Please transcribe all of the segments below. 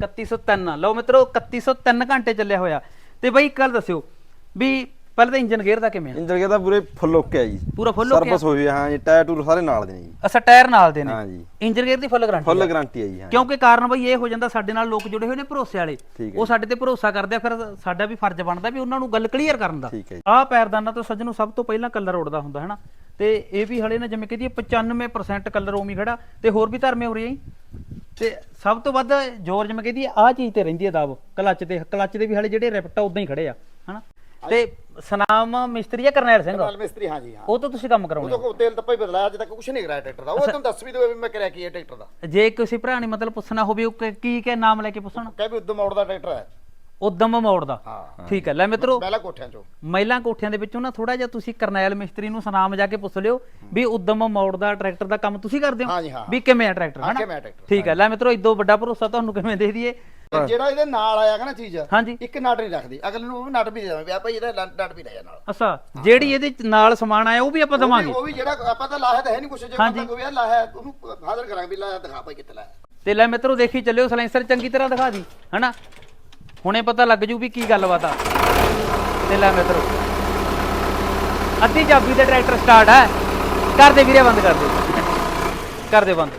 3103 ਲਓ ਮਿੱਤਰੋ 3103 ਘੰਟੇ ਚੱਲਿਆ ਹੋਇਆ। ਤੇ ਬਈ ਇੱਕ ਗੱਲ ਦੱਸਿਓ ਵੀ ਪਹਿਲਾਂ ਤਾਂ ਇੰਜਨ ਗੇਅਰ ਦਾ ਕਿਵੇਂ ਆ? ਇੰਜਨ ਦਾ ਪੂਰੇ ਫੁੱਲ ਓਕੇ ਆ ਜੀ। ਪੂਰਾ ਫੁੱਲ ਗਿਆ ਸਰਵਿਸ ਹੋਈ ਹੈ ਹਾਂ ਜੀ ਟਾਇਰ ਟੂਰ ਸਾਰੇ ਨਾਲ ਦੇ ਨੇ ਜੀ। ਅਸਾ ਟਾਇਰ ਨਾਲ ਦੇ ਨੇ? ਹਾਂ ਜੀ। ਇੰਜਨ ਗੇਅਰ ਦੀ ਫੁੱਲ ਗਾਰੰਟੀ ਫੁੱਲ ਗਾਰੰਟੀ ਹੈ ਜੀ ਹਾਂ। ਕਿਉਂਕਿ ਕਾਰਨ ਬਈ ਇਹ ਹੋ ਜਾਂਦਾ ਸਾਡੇ ਨਾਲ ਲੋਕ ਜੁੜੇ ਹੋਏ ਨੇ ਭਰੋਸੇ ਵਾਲੇ। ਠੀਕ ਹੈ ਉਹ ਸਾਡੇ ਤੇ ਭਰੋਸਾ ਕਰਦੇ ਆ ਫਿਰ ਸਾਡਾ ਵੀ ਫਰਜ਼ ਬਣਦਾ ਵੀ ਉਹਨਾਂ ਨੂੰ ਗੱਲ ਕਲੀਅਰ ਕਰਨ ਦਾ। ਠੀਕ ਹੈ ਜੀ। ਆਹ ਪੈਰਦਾਨਾ ਤੋਂ ਸੱਜਣੋਂ ਸਭ ਤੋਂ ਪਹਿਲਾਂ ਕਲਰ ਉੱਡਦਾ ਹੁੰਦਾ ਹੈ ਨਾ ਤੇ ਇਹ ਵੀ ਹਲੇ ਨਾ ਜਿਵੇਂ ਕਹਦੀ 95% ਕਲਰ ਉਮੀ ਖੜਾ। ਤੇ ਹੋਰ ਵੀ ਧਰਮੇ ਹੋ ਰਹੀ ਹੈ ਤੇ ਸਭ ਤੋਂ ਵੱਧ ਜ਼ੋਰ ਜਿਵੇਂ ਕਹਦੀ ਆਹ ਚੀਜ਼ ਤੇ ਰਹਿੰਦੀ ਹੈ ਦਾਬ ਕਲੱਚ ਤੇ ਕਲੱਚ ਦੇ ਵੀ ਹਲੇ ਜਿਹੜੇ ਰਿਪਟਾ ਉਦਾਂ ਹੀ ਖੜੇ ਆ ਹਨਾ? ਤੇ ਸਨਾਮ ਮਿਸਤਰੀ ਆ ਕਰਨੈਲ ਸਿੰਘ। ਨਾਲ ਮਿਸਤਰੀ ਹਾਂ ਜੀ ਹਾਂ। ਉਹ ਤੋਂ ਤੁਸੀਂ ਕੰਮ ਉਹ ਕਰਾਉਣੇ ਤਾਂ ਤੇਲ ਤਾਂ ਭਾਈ ਬਦਲਾਇਆ ਅੱਜ ਤੱਕ ਕੁਝ ਨਹੀਂ ਕਰਾਇਆ ਟਰੈਕਟਰ ਦਾ। ਉਹ ਤੁਹਾਨੂੰ ਦੱਸ ਵੀ ਦੇਵੇ ਵੀ ਮੈਂ ਕਰਿਆ ਕੀ ਹੈ ਟਰੈਕਟਰ ਦਾ। ਜੇ ਕਿਸੇ ਭਰਾ ਨੇ ਮਤਲਬ ਪੁੱਛਣਾ ਹੋਵੇ ਉਹ ਕ- ਕੀ ਕੀ ਨਾਮ ਲੈ ਕੇ ਪੁੱਛਣ? ਕਹਿ ਵੀ ਉਦਮ ਮੋੜ ਦਾ ਟਰੈਕਟਰ ਹੈ। ਉਦਮ ਮੋੜ ਦਾ। ਹਾਂ। ਠੀਕ ਹੈ। ਲੈ ਮਿੱਤਰੋ ਪਹਿਲਾ ਕੋਠਿਆਂ ਚੋਂ। ਮਹਿਲਾ ਕੋਠਿਆਂ ਦੇ ਵਿੱਚੋਂ ਨਾ ਥੋੜਾ ਜਿਹਾ ਤੁਸੀਂ ਕਰਨੈਲ ਮਿਸਤਰੀ ਨੂੰ ਸੁਨਾਮ ਜਾ ਕੇ ਪੁੱਛ ਲਿਓ ਵੀ ਉਦਮ ਮੋੜ ਦਾ ਟਰੈਕਟਰ ਦਾ ਕੰਮ ਤੁਸੀਂ ਕਰਦੇ ਹੋ? ਹਾਂ ਹਾਂ। ਵੀ ਕਿਵੇਂ ਆ ਟਰੈਕਟਰ ਹਾਂ, ਕਿਵੇਂ ਆ ਟਰੈਕਟਰ, ਠੀਕ ਹੈ। ਲੈ ਮਿੱਤਰੋ ਇਦੋਂ ਵੱਡਾ ਭਰੋਸਾ ਤੁਹਾਨੂੰ ਕਿਵੇਂ ਦੇ ਦਈਏ? ਤੇ ਜਿਹੜਾ ਇਹਦੇ ਨਾਲ ਆਇਆ ਨਾ ਚੀਜ਼ ਹਾਂਜੀ। ਇੱਕ ਨਟ ਨਹੀਂ ਰੱਖਦੀ। ਅਗਲੇ ਨੂੰ ਉਹ ਨਟ ਵੀ ਦੇ ਦੇਵਾਂ ਵੀ ਆ ਭਾਈ ਇਹਦਾ ਲ- ਨਟ ਵੀ ਲੈ ਜਾ ਨਾਲ। ਅੱਛਾ ਜਿਹੜੀ ਇਹਦੇ ਚ ਨਾਲ ਸਮਾਨ ਆਇਆ ਉਹ ਵੀ ਆਪਾਂ ਉਹ ਵੀ- ਦਵਾਂਗੇ? ਉਹ ਵੀ ਜਿਹੜਾ ਆਪਾਂ ਤਾਂ ਲਾਇਆ ਤਾਂ ਹੈ ਨਹੀਂ ਕੁਛ ਜੇ ਹਾਂਜੀ। ਕੋਈ ਲਾਇਆ ਉਹਨੂੰ ਹਾਜ਼ਰ ਕਰਾਂਗੇ ਵੀ ਲਾਇਆ ਦਿਖਾ ਭਾਈ ਕਿੱਥੇ ਲਾਇਆ। ਤੇ ਲੈ ਮਿੱਤਰੋ ਦੇਖੀ ਚੱਲਿਓ ਸਲੈਂਸਰ ਚੰਗੀ ਤਰ੍ਹਾਂ ਦਿਖਾ ਦੀ ਹਨਾ? ਹੁਣੇ ਪਤਾ ਲੱਗ ਜੂ ਵੀ ਕੀ ਗੱਲਬਾਤ ਆ। ਤੇ ਲੈ ਮਿੱਤਰੋ ਅੱਧੀ ਚਾਬੀ ਤੇ ਟਰੈਕਟਰ ਸਟਾਰਟ ਹੈ ਕਰ ਦੇ ਵੀਰੇ ਬੰਦ ਕਰ ਦੇ। ਕਰ ਦੇ ਬੰਦ।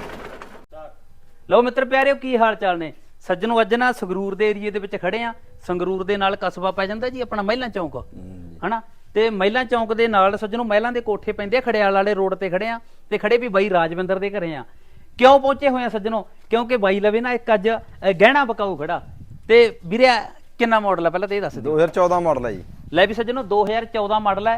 ਲਓ ਮਿੱਤਰ ਪਿਆਰਿਓ ਕੀ ਹਾਲ ਚਾਲ ਨੇ? ਸੱਜਣੋ ਅੱਜ ਨਾ ਸੰਗਰੂਰ ਦੇ ਏਰੀਏ ਦੇ ਵਿੱਚ ਖੜੇ ਆ। ਸੰਗਰੂਰ ਦੇ ਨਾਲ ਕਸਬਾ ਪੈ ਜਾਂਦਾ ਜੀ ਆਪਣਾ ਮਹਿਲਾਂ ਚੌਂਕ। ਹਨਾ? ਤੇ ਮਹਿਲਾਂ ਚੌਂਕ ਦੇ ਨਾਲ ਸੱਜਣੋ ਮਹਿਲਾਂ ਦੇ ਕੋਠੇ ਪੈਂਦੇ ਆ ਖੜਿਆਲ ਵਾਲੇ ਰੋਡ ਤੇ ਖੜੇ ਆ। ਤੇ ਖੜੇ ਵੀ ਬਾਈ ਰਾਜਵਿੰਦਰ ਦੇ ਘਰੇ ਆ। ਕਿਉਂ ਪਹੁੰਚੇ ਹੋਏ ਆ ਸੱਜਣੋ? ਕਿਉਂਕਿ ਬਾਈ ਲਵੇ ਨਾ ਇੱਕ ਅੱਜ ਗਹਿਣਾ ਬਕਾਊ ਖੜਾ। ਤੇ ਵੀਰੇ ਕਿੰਨਾ ਮਾਡਲ ਆ? ਪਹਿਲਾਂ ਤੇ ਇਹ ਦੱਸ ਦਿਓ। 2014 ਮਾਡਲ ਹੈ ਜੀ। ਲੈ ਵੀ ਸੱਜਣੋ 2014 ਮਾਡਲ ਹੈ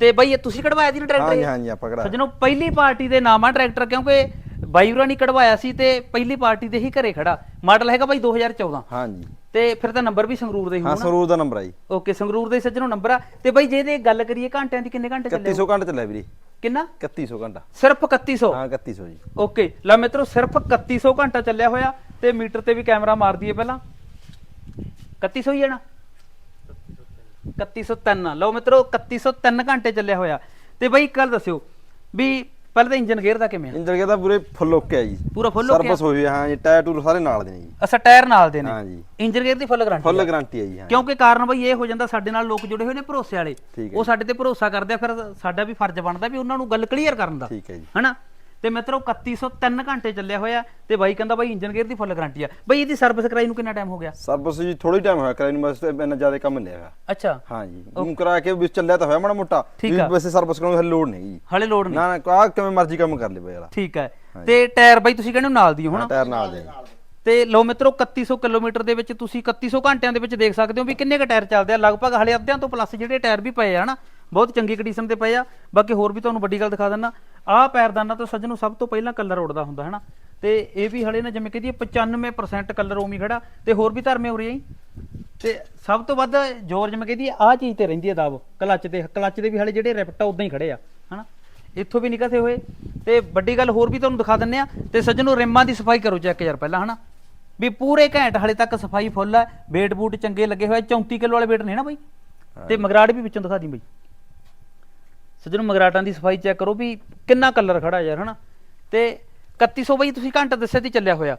ਤੇ ਬਾਈ ਇਹ ਤੁਸੀਂ ਕਢਵਾਇਆ ਸੀ ਨਾ ਟਰੈਕਟਰ ਹਾਂ ਜੀ ਇਹ? ਹਾਂ ਜੀ ਆਪਾਂ ਕਿਹੜਾ ਸੱਜਣੋ ਪਹਿਲੀ ਪਾਰਟੀ ਦੇ ਨਾਮ ਆ ਟਰੈਕਟਰ ਕਿਉਂਕਿ ਬਾਈ ਹੋਰਾਂ ਨੇ ਕਢਵਾਇਆ ਸੀ ਤੇ ਪਹਿਲੀ ਪਾਰਟੀ ਦੇ ਹੀ ਘਰੇ ਖੜਾ। ਮਾਡਲ ਹੈਗਾ ਬਾਈ 2014 ਹਾਂ ਜੀ ਤੇ ਫਿਰ ਤਾਂ ਨੰਬਰ ਵੀ ਸੰਗਰੂਰ ਦੇ ਹੀ ਹਾਂ ਹੋਣਾ ਸਰੂਰ ਦਾ ਨੰਬਰ ਹੈ ਜੀ। ਓਕੇ ਸੰਗਰੂਰ ਦੇ ਸੱਜਣੋ ਨੰਬਰ ਆ। ਤੇ ਬਾਈ ਜੇ ਇਹਦੇ ਗੱਲ ਕਰੀਏ ਘੰਟਿਆਂ ਦੀ ਕਿੰਨੇ ਘੰਟੇ ਚੱਲੇ? 3100 ਘੰਟਾ ਚੱਲਿਆ ਵੀਰੇ। ਕਿੰਨਾ? 3100 ਘੰਟਾ। ਸਿਰਫ 3100 ਹਾਂ 3100 ਜੀ। ਓਕੇ ਲੈ ਮਿੱਤਰੋ ਸਿਰਫ 3100 ਘੰਟਾ ਚੱਲਿਆ ਹੋਇਆ। ਤੇ ਮੀਟਰ ਤੇ ਵੀ ਕੈਮਰਾ ਮਾਰ ਦਈਏ ਪਹਿਲਾਂ। 3100 ਹੀ ਹੈ ਨਾ? 3103 ਲਓ ਮਿੱਤਰੋ 3103 ਘੰਟੇ ਚੱਲਿਆ ਹੋਇਆ। ਤੇ ਬਈ ਇੱਕ ਗੱਲ ਦੱਸਿਓ ਵੀ ਪਹਿਲਾਂ ਤਾਂ ਇੰਜਨ ਗੇਅਰ ਦਾ ਕਿਵੇਂ ਆ? ਇੰਜਨ ਦਾ ਪੂਰੇ ਫੁੱਲ ਓਕੇ ਆ ਜੀ। ਪੂਰਾ ਫੁੱਲ ਹੋ ਗਿਆ ਸਰਵਿਸ ਹੋਈ ਹੈ ਹਾਂ ਜੀ ਟਾਇਰ ਟੂਰ ਸਾਰੇ ਨਾਲ ਦੇ ਨੇ ਜੀ। ਅਸਾ ਟਾਇਰ ਨਾਲ ਦੇ ਨੇ? ਹਾਂ ਜੀ। ਇੰਜਨ ਗੇਅਰ ਦੀ ਫੁੱਲ ਗਾਰੰਟੀ ਫੁੱਲ ਗਾਰੰਟੀ ਹੈ ਜੀ ਹਾਂ ਕਿਉਂਕਿ ਕਾਰਨ ਬਈ ਇਹ ਹੋ ਜਾਂਦਾ ਸਾਡੇ ਨਾਲ ਲੋਕ ਜੁੜੇ ਹੋਏ ਨੇ ਭਰੋਸੇ ਵਾਲੇ। ਠੀਕ ਹੈ ਉਹ ਸਾਡੇ ਤੇ ਭਰੋਸਾ ਕਰਦੇ ਆ ਫਿਰ ਸਾਡਾ ਵੀ ਫਰਜ਼ ਬਣਦਾ ਵੀ ਉਹਨਾਂ ਨੂੰ ਗੱਲ ਕਲੀਅਰ ਕਰਨ ਦਾ। ਠੀਕ ਹੈ ਜੀ। ਹਨਾ? ਤੇ ਮਿੱਤਰੋ 3103 ਘੰਟੇ ਚੱਲਿਆ ਹੋਇਆ ਤੇ ਬਾਈ ਕਹਿੰਦਾ ਬਾਈ ਇੰਜਨ ਗੇਅਰ ਦੀ ਫੁੱਲ ਗਾਰੰਟੀ ਆ। ਬਈ ਇਹਦੀ ਸਰਵਿਸ ਕਰਾਈ ਨੂੰ ਕਿੰਨਾ ਟਾਈਮ ਹੋ ਗਿਆ? ਸਰਵਿਸ ਜੀ ਥੋੜੀ ਟਾਈਮ ਹੋਇਆ ਕਰਾਈ ਨੂੰ ਬਸ ਇੰਨਾ ਜ਼ਿਆਦਾ ਕੰਮ ਨਹੀਂ ਹੈਗਾ। ਅੱਛਾ। ਹਾਂ ਜੀ ਉਹ ਕਰਾ ਕੇ ਵੀ ਚੱਲਿਆ ਤਾਂ ਹੋਇਆ ਮਾੜਾ ਮੋਟਾ। ਠੀਕ ਆ। ਵੈਸੇ ਸਰਵਿਸ ਕਰਾਉਣ ਦੀ ਲੋੜ ਨਹੀਂ। ਜੀ ਹਲੇ ਲੋਡ ਨਹੀਂ। ਨਾ ਨਾ ਆ ਕਿਵੇਂ ਮਰਜ਼ੀ ਕੰਮ ਕਰ ਲੈ ਬਈ ਯਾਰ। ਠੀਕ ਹੈ ਤੇ ਟਾਇਰ ਬਾਈ ਤੁਸੀਂ ਕਹਿੰਦੇ ਹੋ ਨਾਲ ਦੀ ਹੋ ਹਾਂ ਹਨਾ ਟਾਇਰ ਨਾਲ ਦੇ। ਤੇ ਲਓ ਮਿੱਤਰੋ 3100 ਕਿਲੋਮੀਟਰ ਦੇ ਵਿੱਚ ਤੁਸੀਂ 3100 ਘੰਟਿਆਂ ਦੇ ਵਿੱਚ ਦੇਖ ਸਕਦੇ ਹੋ ਵੀ ਕਿੰਨੇ ਕ ਟਾਇਰ ਚੱਲਦੇ ਆ। ਲਗਭਗ ਹਲੇ ਅੱਧਿਆਂ ਤੋਂ ਪਲੱਸ ਜਿਹੜੇ ਟਾਇਰ ਵੀ ਪਏ ਆ ਹਨਾ? ਬਹੁਤ ਚੰਗੀ ਕੰਡੀਸ਼ਨ ਤੇ ਪਏ ਆ। ਬਾਕੀ ਹੋਰ ਵੀ ਤੁਹਾਨੂੰ ਵੱਡੀ ਗੱਲ ਦਿਖਾ ਦਿੰਦਾ। ਆਹ ਪੈਰਦਾਨਾ ਤੋਂ ਸੱਜਣੋਂ ਸਭ ਤੋਂ ਪਹਿਲਾਂ ਕਲਰ ਉੱਡਦਾ ਹੁੰਦਾ ਹਨਾ? ਤੇ ਇਹ ਵੀ ਹਲੇ ਨਾ ਜਿਵੇਂ ਕਹਦੀ 95% ਕਲਰ ਉਮੀ ਖੜਾ। ਤੇ ਹੋਰ ਵੀ ਧਰਮੇ ਹੋ ਰਹੀ ਹੈ ਤੇ ਸਭ ਤੋਂ ਵੱਧ ਜ਼ੋਰ ਜਿਵੇਂ ਕਹਦੀ ਆਹ ਚੀਜ਼ ਤੇ ਰਹਿੰਦੀ ਹੈ ਦਾਬ ਕਲੱਚ ਤੇ ਕਲੱਚ ਦੇ ਵੀ ਹਲੇ ਜਿਹੜੇ ਰਿਪਟਾ ਉਦਾਂ ਹੀ ਖੜੇ ਆ ਹਨਾ? ਇੱਥੋਂ ਵੀ ਨਿਕਸੇ ਹੋਏ। ਤੇ ਵੱਡੀ ਗੱਲ ਹੋਰ ਵੀ ਤੁਹਾਨੂੰ ਦਿਖਾ ਦਿੰਨੇ ਆ ਤੇ ਸੱਜਣੋ ਰਿਮਾਂ ਦੀ ਸਫ਼ਾਈ ਕਰੋ ਚੈੱਕ ਯਾਰ ਪਹਿਲਾਂ ਹਨਾ? ਵੀ ਪੂਰੇ ਘੈਂਟ ਹਲੇ ਤੱਕ ਸਫ਼ਾਈ ਫੁੱਲ ਹੈ ਵੇਟ ਬੂਟ ਚੰਗੇ ਲੱਗੇ ਹੋਏ 34 ਕਿਲੋ ਵਾਲੇ ਵੇਟ ਨੇ ਨਾ ਬਾਈ? ਤੇ ਮਗਰਾਟ ਵੀ ਵਿੱਚੋਂ ਦਿਖਾ ਦੀ ਬਾਈ। ਸੱਜਣੋ ਮਗਰਾਟਾਂ ਦੀ ਸਫ਼ਾਈ ਚੈੱਕ ਕਰੋ ਵੀ ਕਿੰਨਾ ਕਲਰ ਖੜਾ ਯਾਰ ਹਨਾ? ਤੇ 3100 ਬਾਈ ਤੁਸੀਂ ਘੰਟਾ ਦੱਸਿਆ ਤੇ ਚੱਲਿਆ ਹੋਇਆ।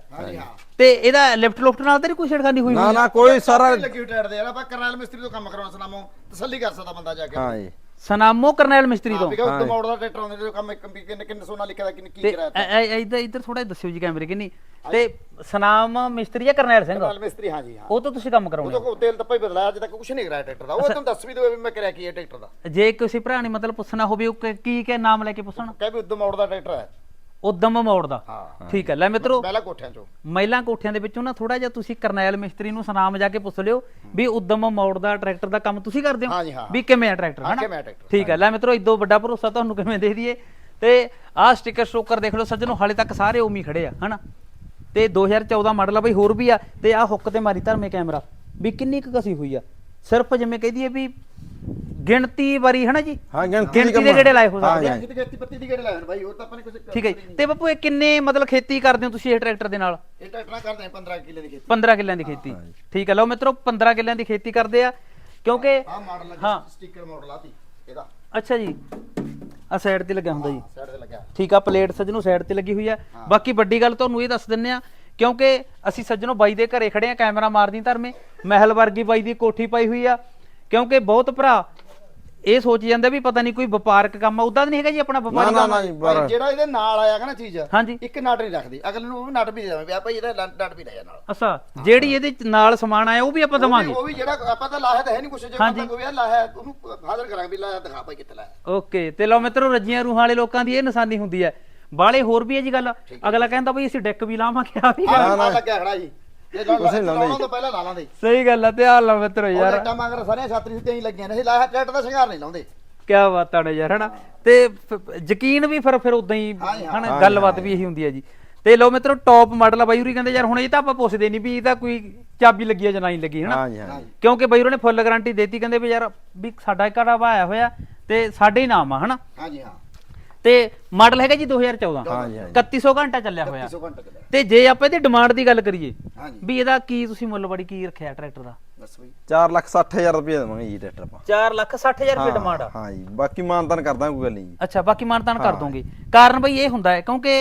ਤੇ ਇਹਦਾ ਲਿਫਟ ਲੁਫਟ ਨਾਲ ਤਾਂ ਕੋਈ ਛੇੜਖਾਨੀ ਹੋਈ ਨਾ ਹੋਈ? ਨਾ ਕੋਈ ਸਾਰਾ ਲੱਗੀ ਟਾਇਰ ਦੇ ਯਾਰ ਆਪਾਂ ਕਰਨੈਲ ਮਿਸਤਰੀ ਤੋਂ ਕੰਮ ਕਰਾਉਣਾ ਸੁਣਾਮੋ ਤਸੱਲੀ ਕਰ ਸਕਦਾ ਬੰਦਾ ਜਾ ਕੇ। ਹਾਂ ਜੀ। ਸਨਾਮੋ ਕਰਨੈਲ ਮਿਸਤਰੀ ਤੋਂ। ਕਿ ਉਦਮ ਮੋੜ ਦਾ ਟਰੈਕਟਰ ਆਉਂਦੇ ਜੋ ਕੰਮ ਇੱਕ ਵੀ ਕਿੰਨੇ ਕਿੰਨੇ ਸੋਨਾ ਲਿਖਿਆ ਦਾ ਕਿੰਨੇ ਕੀ ਤੇ ਕਰਾਇਆ ਇਧਰ ਇਧਰ ਥੋੜਾ ਦੱਸਿਓ ਜੀ ਕੈਮਰੇ ਕਿੰਨੀ। ਤੇ ਸਨਾਮ ਮਿਸਤਰੀ ਆ ਕਰਨੈਲ ਸਿੰਘ? ਕਰਨੈਲ ਮਿਸਤਰੀ ਹਾਂ ਜੀ ਹਾਂ। ਉਹ ਤੋਂ ਤੁਸੀਂ ਕੰਮ ਉਹ ਕਰਾਉਣੇ ਤਾਂ ਤੇਲ ਤਾਂ ਭਾਈ ਬਦਲਾਇਆ ਅੱਜ ਤੱਕ ਕੁਝ ਨਹੀਂ ਕਰਾਇਆ ਟਰੈਕਟਰ ਦਾ। ਉਹ ਤੁਹਾਨੂੰ ਦੱਸ ਵੀ ਦੇਵੇ ਵੀ ਮੈਂ ਕਰਿਆ ਕੀ ਹੈ ਟਰੈਕਟਰ ਦਾ। ਜੇ ਕਿਸੇ ਭਰਾ ਨੇ ਮਤਲਬ ਪੁੱਛਣਾ ਹੋਵੇ ਉਹ ਕ- ਕੀ ਕੀ ਨਾਮ ਲੈ ਕੇ ਪੁੱਛਣ? ਕਹਿ ਵੀ ਉਦਮ ਮੋੜ ਦਾ ਟਰੈਕਟਰ ਹੈ। ਉਦਮ ਮੋੜ ਦਾ। ਹਾਂ। ਠੀਕ ਹੈ। ਲੈ ਮਿੱਤਰੋ ਪਹਿਲਾ ਕੋਠਿਆਂ ਚੋਂ। ਮਹਿਲਾ ਕੋਠਿਆਂ ਦੇ ਵਿੱਚੋਂ ਨਾ ਥੋੜਾ ਜਿਹਾ ਤੁਸੀਂ ਕਰਨੈਲ ਮਿਸਤਰੀ ਨੂੰ ਸੁਨਾਮ ਜਾ ਕੇ ਪੁੱਛ ਲਿਓ ਵੀ ਉਦਮ ਮੋੜ ਦਾ ਟਰੈਕਟਰ ਦਾ ਕੰਮ ਤੁਸੀਂ ਕਰਦੇ ਹੋ? ਹਾਂ ਜੀ, ਹਾਂ। ਵੀ ਕਿਵੇਂ ਆ ਟਰੈਕਟਰ ਹਾਂ, ਹਨਾ? ਕਿਵੇਂ ਆ ਟਰੈਕਟਰ, ਠੀਕ ਹੈ। ਲੈ ਮਿੱਤਰੋ ਇਦੋਂ ਵੱਡਾ ਭਰੋਸਾ ਤੁਹਾਨੂੰ ਕਿਵੇਂ ਦੇ ਦਈਏ? ਤੇ ਆਹ ਸਟicker ਸਟੋਕਰ ਦੇਖ ਲਓ ਸੱਜਣੋ ਹਾਲੇ ਤੱਕ ਸਾਰੇ ਉਮੀ ਖੜੇ ਆ ਹਨਾ? ਤੇ 2014 ਮਾਡਲ ਆ ਬਈ ਹੋਰ ਵੀ ਆ। ਤੇ ਆਹ ਹੁੱਕ ਤੇ ਮਾਰੀ ਧਰਮੇ ਕੈਮਰਾ ਵੀ ਕਿੰਨੀ ਕੁ ਕਸੀ ਹੋਈ ਆ? ਸਿਰਫ ਜਿਵੇਂ ਕਹਿ ਦਈਏ ਵੀ ਗਿਣਤੀ ਵਾਰੀ ਹਨਾ ਜੀ? ਹਾਂ ਗਿਣਤੀ ਗਿਣਤੀ ਦੇ ਗੇੜੇ ਲਾਏ ਹੋ ਹਾਂ, ਸਕਦੇ ਹਾਂ। ਜਿੱਤੇ ਖੇਤੀ ਪੱਤੀ ਦੀ ਗੇੜੇ ਲਾਇਆ ਭਾਈ ਹੋਰ ਤਾਂ ਆਪਾਂ ਨੇ ਕੁਝ ਠੀਕ ਹੈ ਜੀ। ਤੇ ਬੱਪੂ ਇਹ ਕਿੰਨੇ ਮਤਲਬ ਖੇਤੀ ਕਰਦੇ ਹੋ ਤੁਸੀਂ ਇਹ ਟਰੈਕਟਰ ਦੇ ਨਾਲ? ਇਹ ਟਰੈਕਟਰਾਂ ਕਰਦੇ ਆ 15 ਕਿੱਲੇ ਦੀ ਖੇਤੀ। 15 ਕਿੱਲਿਆਂ ਦੀ ਖੇਤੀ। ਠੀਕ ਹੈ ਲਓ ਮਿੱਤਰੋ 15 ਕਿੱਲਿਆਂ ਦੀ ਖੇਤੀ ਕਰਦੇ ਆ। ਕਿਉਂਕਿ ਆਹ ਮਾਡਲ ਹਾਂ। ਲੱਗਾ ਸਟicker ਮਾਡਲ ਆਤੀ ਇਹਦਾ। ਅੱਛਾ ਜੀ। ਆ ਸਾਈਡ ਤੇ ਲੱਗਿਆ ਹੁੰਦਾ ਜੀ। ਸਾਈਡ ਤੇ ਲੱਗਿਆ। ਠੀਕ ਆ ਪਲੇਟ ਸੱਜਣੋਂ ਸਾਈਡ ਤੇ ਲੱਗੀ ਹੋਈ ਆ। ਬਾਕੀ ਵੱਡੀ ਗੱਲ ਤੁਹਾਨੂੰ ਇਹ ਦੱਸ ਦਿੰਨੇ ਆ ਕਿਉਂਕਿ ਅਸੀਂ ਸੱਜਣੋ ਬਾਈ ਦੇ ਘਰੇ ਖੜੇ ਆ ਕੈਮਰਾ ਮਾਰਦੀ ਧਰਮੇ। ਮਹਿਲ ਵਰਗੀ ਬਾਈ ਦੀ ਕੋਠੀ ਪਾਈ ਹੋਈ ਆ। ਕਿਉਂਕਿ ਬਹੁਤ ਭਰਾ ਇਹ ਸੋਚ ਜਾਂਦੇ ਵੀ ਪਤਾ ਨਹੀਂ ਕੋਈ ਵਪਾਰਕ ਕੰਮ ਆ ਉਦਾਂ ਤਾਂ ਨਹੀਂ ਹੈਗਾ ਜੀ ਆਪਣਾ ਵਪਾਰੀ ਨਾ ਕੰਮ। ਨਾ ਜੀ ਪਰ ਜਿਹੜਾ ਇਹਦੇ ਨਾਲ ਆਇਆ ਨਾ ਚੀਜ਼ ਹਾਂਜੀ। ਇੱਕ ਨਟ ਨਹੀਂ ਰੱਖਦੀ ਅਗਲੇ ਨੂੰ ਉਹ ਵੀ ਨਟ ਵੀ ਦੇ ਦੇਵਾਂ ਵੀ ਆ ਭਾਈ ਇਹਦਾ ਨਟ ਵੀ ਲੈ ਜਾ ਨਾਲ। ਅੱਛਾ ਜਿਹੜੀ ਇਹਦੇ ਚ ਨਾਲ ਸਮਾਨ ਆਇਆ ਉਹ ਵੀ ਆਪਾਂ ਉਹ ਵੀ- ਦਵਾਂਗੇ? ਉਹ ਵੀ ਜਿਹੜਾ ਆਪਾਂ ਤਾਂ ਲਾਇਆ ਤਾਂ ਹੈ ਨਹੀਂ ਕੁਛ ਜੇ ਹਾਂਜੀ। ਕੋਈ ਯਾਰ ਲਾਇਆ ਉਹਨੂੰ ਹਾਜ਼ਰ ਕਰਾਂਗੇ ਵੀ ਲਾਇਆ ਦਿਖਾ ਭਾਈ ਕਿੱਥੇ ਲਾਇਆ। ਓਕੇ ਤੇ ਲਓ ਮਿੱਤਰੋ ਰੱਜੀਆਂ ਰੂਹਾਂ ਵਾਲੇ ਲੋਕਾਂ ਦੀ ਇਹ ਨਿਸ਼ਾਨੀ ਹੁੰਦੀ ਹੈ। ਬਾਲੇ ਹੋਰ ਵੀ ਹੈ ਜੀ ਗੱਲ। ਅਗਲਾ ਕਹਿੰਦਾ ਬਈ ਅਸੀਂ ਡੈਕ ਵੀ ਲਾਵਾਂਗੇ ਆ ਵੀ ਗੱਲ। ਆਹ ਨਾ ਲੱਗਿਆ ਖੜਾ ਜੀ। ਇਹ ਲਾ ਤੁਸੀਂ ਲਾਉਂਦੇ ਲਾਉਣਾ ਤੋਂ ਪਹਿਲਾਂ ਲਾ ਲਾਂਦੇ। ਸਹੀ ਗੱਲ ਆ ਤੇ ਆ ਲਓ ਮਿੱਤਰੋ ਉਹ ਯਾਰ। ਲੱਟਾਂ ਮਗਰ ਸਾਰੀਆਂ ਛਾਤਰੀ ਸਿੱਧੀਆਂ ਹੀ ਲੱਗੀਆਂ ਨੇ ਲਾਇਆ ਟਰੈਕਟਰ ਦਾ ਸ਼ਿੰਗਾਰ ਨਹੀਂ ਲਾਉਂਦੇ। ਕੀ ਬਾਤਾਂ ਨੇ ਯਾਰ ਹਨਾ? ਤੇ ਫ- ਯਕੀਨ ਵੀ ਫਿਰ ਫਿਰ ਉਦਾਂ ਹੀ ਹਾਂ ਜੀ, ਹਾਂ। ਹਨਾ ਗੱਲਬਾਤ ਵੀ ਇਹੀ ਹੁੰਦੀ ਹੈ ਜੀ। ਤੇ ਲਓ ਮਿੱਤਰੋ ਟੌਪ ਮਾਡਲ ਆ ਬਾਈ ਹੋਰੀ ਕਹਿੰਦੇ ਯਾਰ ਹੁਣ ਇਹ ਤਾਂ ਆਪਾਂ ਪੁੱਛਦੇ ਨਹੀਂ ਵੀ ਇਹ ਤਾਂ ਕੋਈ ਚਾਬੀ ਲੱਗੀ ਹੈ ਜਾਂ ਨਹੀਂ ਲੱਗੀ ਹਨਾ। ਕਿਉਂਕਿ ਬਾਈ ਹੋਰਾਂ ਨੇ ਫੁੱਲ ਗਾਰੰਟੀ ਦੇਤੀ ਕਹਿੰਦੇ ਵੀ ਯਾਰ ਵੀ ਸਾਡਾ ਘੜਾ ਵਾਇਆ ਹੋਇਆ ਤੇ ਸਾਡੇ ਹੀ ਨਾਮ ਆ ਹਨਾ? ਹਾਂਜੀ ਹਾਂ। ਤੇ ਮਾਡਲ ਹੈਗਾ ਜੀ 2014 ਹਾਂ ਜੀ, ਹਾਂ ਜੀ। 3100 ਘੰਟਾ ਚੱਲਿਆ ਹੋਇਆ। 300 ਘੰਟੇ ਕਿਦਾ ਤੇ ਜੇ ਆਪਾਂ ਇਹਦੀ ਡਿਮਾਂਡ ਦੀ ਗੱਲ ਕਰੀਏ ਹਾਂਜੀ। ਵੀ ਇਹਦਾ ਕੀ ਤੁਸੀਂ ਮੁੱਲ ਬੜੀ ਕੀ ਰੱਖਿਆ ਟਰੈਕਟਰ ਦਾ? ਦੱਸ ਬਈ। 4 ਲੱਖ 60000 ਰੁਪਏ ਦੇਵਾਂਗੇ ਜੀ ਟਰੈਕਟਰ ਆਪਾਂ। 4 ਲੱਖ 60000 ਰੁਪਏ ਡਿਮਾਂਡ ਆ। ਹਾਂ ਜੀ ਬਾਕੀ ਮਾਨਤਾਨ ਕਰਦਾ ਕੋਈ ਗੱਲ ਨਹੀਂ। ਜੀ ਅੱਛਾ ਬਾਕੀ ਮਾਨਤਾਨ ਕਰ ਦੋਗੇ ਕਾਰਨ ਬਈ ਇਹ ਹੁੰਦਾ ਹੈ ਕਿਉਂਕਿ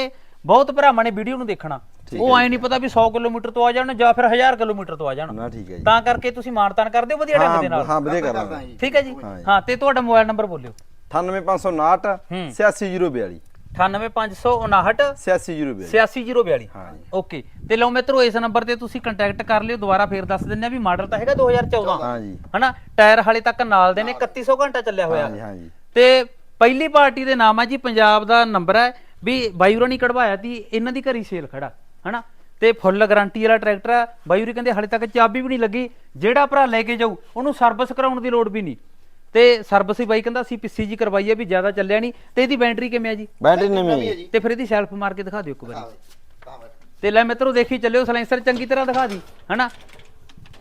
ਬਹੁਤ ਭਰਾਵਾਂ ਨੇ ਵੀਡੀਓ ਨੂੰ ਦੇਖਣਾ। ਉਹ ਐ ਨਹੀਂ ਪਤਾ ਵੀ 100 ਕਿਲੋਮੀਟਰ ਤੋਂ ਆ ਜਾਣ ਜਾਂ ਫਿਰ 1000 ਕਿਲੋਮੀਟਰ ਤੋਂ ਆ ਜਾਣ। ਨਾ ਠੀਕ ਹੈ ਜੀ। ਤਾਂ ਕਰਕੇ ਤੁਸੀਂ ਮਾਨਤਾਨ ਕਰਦੇ ਹੋ ਵਧੀਆ ਢੰਗ ਦੇ ਹਾਂ ਨਾਲ। ਹਾਂ ਵਧੀਆ ਕਰਦਾ ਜੀ। ਠੀਕ ਹੈ ਜੀ? ਹਾਂ ਜੀ। ਹਾਂ ਤੇ ਤੁਹਾਡਾ ਮੋਬਾਈਲ ਨੰਬਰ ਬੋਲਿਓ। 98559 ਹੂੰ। 86042 98559 86042 86042 ਹਾਂ ਜੀ ਓਕੇ। ਤੇ ਲਓ ਮਿੱਤਰੋ ਇਸ ਨੰਬਰ ਤੇ ਤੁਸੀਂ ਕੰਟੈਕਟ ਕਰ ਲਿਓ ਦੁਬਾਰਾ ਫੇਰ ਦੱਸ ਦਿੰਨੇ ਆ ਵੀ ਮਾਡਲ ਤਾਂ ਹੈਗਾ 2014 ਹਾਂ ਜੀ ਹਨਾ? ਟਾਇਰ ਹਾਲੇ ਤੱਕ ਨਾਲ ਦੇ ਨੇ 3100 ਘੰਟਾ ਚੱਲਿਆ ਹੋਇਆ। ਹਾਂ ਜੀ ਹਾਂ ਜੀ ਤੇ ਪਹਿਲੀ ਪਾਰਟੀ ਦੇ ਨਾਮ ਹੈ ਜੀ ਪੰਜਾਬ ਦਾ ਨੰਬਰ ਹੈ ਵੀ ਬਾਈੂਰਾ ਨਹੀਂ ਕਢਵਾਇਆ ਤੀ ਇਹਨਾਂ ਦੀ ਘਰੀ ਸੇਲ ਖੜਾ ਹਨਾ? ਤੇ ਫੁੱਲ ਗਾਰੰਟੀ ਵਾਲਾ ਟਰੈਕਟਰ ਹੈ ਬਾਈੂਰੀ ਕਹਿੰਦੇ ਹਾਲੇ ਤੱਕ ਚਾਬੀ ਵੀ ਨਹੀਂ ਲੱਗੀ ਜਿਹੜਾ ਭਰਾ ਲੈ ਕੇ ਜਾਊ ਉਹਨੂੰ ਸਰਵਿਸ ਕਰਾਉਣ ਦੀ ਲੋੜ ਵੀ ਨਹੀਂ। ਤੇ ਸਰਵਿਸ ਹੀ ਬਾਈ ਕਹਿੰਦਾ ਅਸੀਂ ਪਿੱਸੀ ਜੀ ਕਰਵਾਈ ਹੈ ਵੀ ਜ਼ਿਆਦਾ ਚੱਲਿਆ ਨਹੀਂ। ਤੇ ਇਹਦੀ ਬੈਟਰੀ ਕਿਵੇਂ ਹੈ ਜੀ? ਬੈਟਰੀ ਨਵੀਂ ਹੈ ਤੇ ਫਿਰ ਇਹਦੀ ਸੈਲਫ ਮਾਰ ਕੇ ਦਿਖਾ ਦਿਓ ਇੱਕ ਵਾਰੀ। ਤੇ ਲੈ ਮਿੱਤਰੋ ਦੇਖੀ ਚੱਲਿਓ ਸਲੈਂਸਰ ਚੰਗੀ ਤਰ੍ਹਾਂ ਦਿਖਾ ਦੀ ਹਨਾ?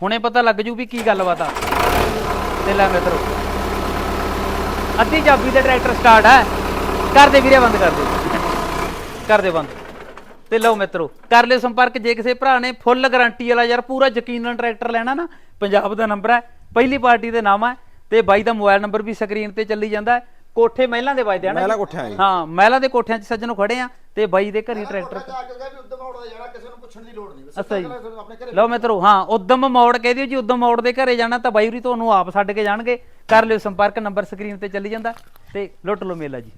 ਹੁਣੇ ਪਤਾ ਲੱਗ ਜੂ ਵੀ ਕੀ ਗੱਲਬਾਤ ਆ। ਤੇ ਲੈ ਮਿੱਤਰੋ ਅੱਧੀ ਚਾਬੀ ਤੇ ਟਰੈਕਟਰ ਸਟਾਰਟ ਹੈ ਕਰ ਦੇ ਵੀਰੇ ਬੰਦ ਕਰ ਦੇ। ਕਰ ਦੇ ਬੰਦ। ਤੇ ਲਓ ਮਿੱਤਰੋ ਕਰ ਲਿਓ ਸੰਪਰਕ ਜੇ ਕਿਸੇ ਭਰਾ ਨੇ ਫੁੱਲ ਗਾਰੰਟੀ ਵਾਲਾ ਯਾਰ ਪੂਰਾ ਯਕੀਨਨ ਟਰੈਕਟਰ ਲੈਣਾ ਨਾ ਪੰਜਾਬ ਦਾ ਨੰਬਰ ਹੈ ਪਹਿਲੀ ਪਾਰਟੀ ਦੇ ਨਾਮ ਹੈ ਤੇ ਬਾਈ ਦਾ ਮੋਬਾਈਲ ਨੰਬਰ ਵੀ ਸਕਰੀਨ ਤੇ ਚੱਲੀ ਜਾਂਦਾ ਹੈ ਕੋਠੇ ਮਹਿਲਾਂ ਦੇ ਵੱਜਦੇ ਆ ਨਾ ਮਹਿਲਾਂ? ਕੋਠਿਆਂ ਜੀ। ਹਾਂ ਮਹਿਲਾਂ ਦੇ ਕੋਠਿਆਂ 'ਚ ਸੱਜਣੋਂ ਖੜੇ ਆ ਤੇ ਬਾਈ ਦੇ ਘਰੀ ਟਰੈਕਟਰ ਜਾ ਕੇ ਗਿਆ ਵੀ ਉਦਮ ਹੋੜਾ ਜਾਣਾ ਕਿਸੇ ਨੂੰ ਪੁੱਛਣ ਦੀ ਲੋੜ ਨਹੀਂ ਬਸ ਅੱਛਾ ਜੀ। ਆਪਣੇ ਘਰੇ ਲਓ ਮਿੱਤਰੋ ਹਾਂ ਉਦਮ ਮੋੜ ਕਹਿ ਦਿਓ ਜੀ ਉਦਮ ਮੋੜ ਦੇ ਘਰੇ ਜਾਣਾ ਤਾਂ ਬਾਈ ਹੋਰੀ ਤੁਹਾਨੂੰ ਆਪ ਛੱਡ ਕੇ ਜਾਣਗੇ ਕਰ ਲਿਓ ਸੰਪਰਕ ਨੰਬਰ ਸਕਰੀਨ ਤੇ ਚੱਲੀ ਜਾਂਦਾ ਤੇ ਲੁੱਟ ਲਓ ਮੇਲਾ ਜੀ